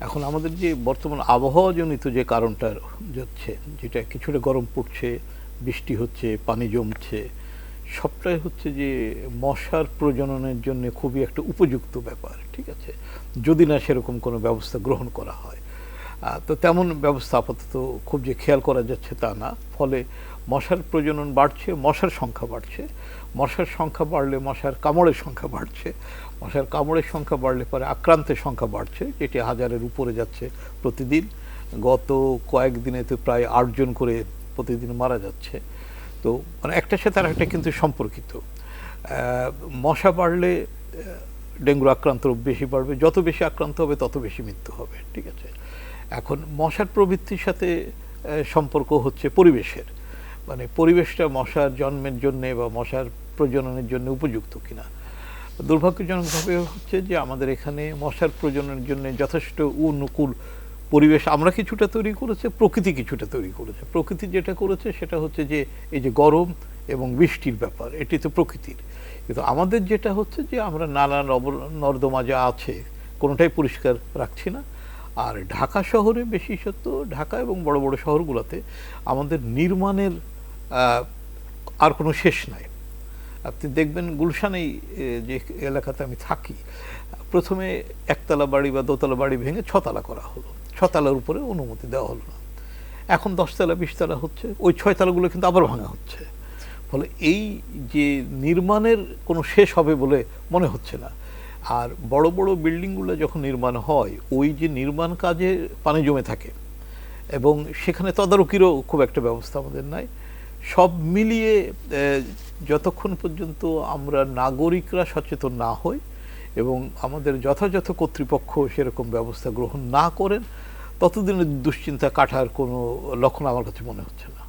এখন আমাদের যে বর্তমান আবহাওয়াজনিত যে কারণটা যাচ্ছে, যেটা কিছুটা গরম পড়ছে, বৃষ্টি হচ্ছে, পানি জমছে, সবটাই হচ্ছে যে মশার প্রজননের জন্য খুবই একটা উপযুক্ত ব্যাপার, ঠিক আছে? যদি না সেরকম কোনো ব্যবস্থা গ্রহণ করা হয়। তো তেমন ব্যবস্থা আপাতত খুব যে খেয়াল করা যাচ্ছে তা না। ফলে মশার প্রজনন বাড়ছে মশার সংখ্যা বাড়ছে। মশার সংখ্যা বাড়লে মশার কামড়ের সংখ্যা বাড়ছে। মশার কামড়ের সংখ্যা বাড়লে পরে আক্রান্তের সংখ্যা বাড়ছে যেটি হাজারের উপরে যাচ্ছে প্রতিদিন। গত কয়েকদিনে তো প্রায় আটজন করে প্রতিদিন মারা যাচ্ছে। তো মানে একটার সাথে আর একটা কিন্তু সম্পর্কিত। মশা বাড়লে আহ, ডেঙ্গুর আক্রান্ত বেশি বাড়বে। যত বেশি আক্রান্ত হবে তত বেশি মৃত্যু হবে ঠিক আছে? এখন মশার প্রবৃত্তির সাথে সম্পর্ক হচ্ছে পরিবেশের। মানে পরিবেশটা মশার জন্মের জন্য বা মশার প্রজননের জন্য উপযুক্ত কিনা। দুর্ভাগ্যজনকভাবে হচ্ছে যে আমাদের এখানে মশার প্রজননের জন্য যথেষ্ট অনুকূল পরিবেশ আমরা কিছুটা তৈরি করেছে, প্রকৃতি কিছুটা তৈরি করেছে। প্রকৃতি যেটা করেছে সেটা হচ্ছে যে, এই যে গরম এবং বৃষ্টির ব্যাপার, এটি তো প্রকৃতির। কিন্তু আমাদের যেটা হচ্ছে যে আমরা নানা নর্দমা যা আছে কোনোটাই পরিষ্কার রাখছি না। আর ঢাকা শহরে বিশেষত ঢাকা এবং বড় বড় শহরগুলোতে আমাদের নির্মাণের আর কোনো শেষ নাই। আপনি দেখবেন গুলশানেই যে এলাকাতে আমি থাকি, প্রথমে একতলা বাড়ি বা দোতলা বাড়ি ভেঙে ছতলা করা হলো। ছতলার উপরে অনুমতি দেওয়া হলো না। এখন দশতলা, বিশতলা হচ্ছে, ওই ছয়তলাগুলো কিন্তু আবার ভাঙা হচ্ছে। ফলে এই যে নির্মাণের কোনো শেষ হবে বলে মনে হচ্ছে না। আর বড় বড় বিল্ডিংগুলো যখন নির্মাণ হয়, ওই যে নির্মাণ কাজে পানি জমে থাকে এবং সেখানে তদারকিরও খুব একটা ব্যবস্থা আমাদের নাই। সব মিলিয়ে যতক্ষণ পর্যন্ত আমরা নাগরিকরা সচেতন না হই এবং আমাদের যথাযথ কর্তৃপক্ষ সেরকম ব্যবস্থা গ্রহণ না করেন, ততদিনের দুশ্চিন্তা কাটার কোনো লক্ষণ আমার কাছে মনে হচ্ছে না।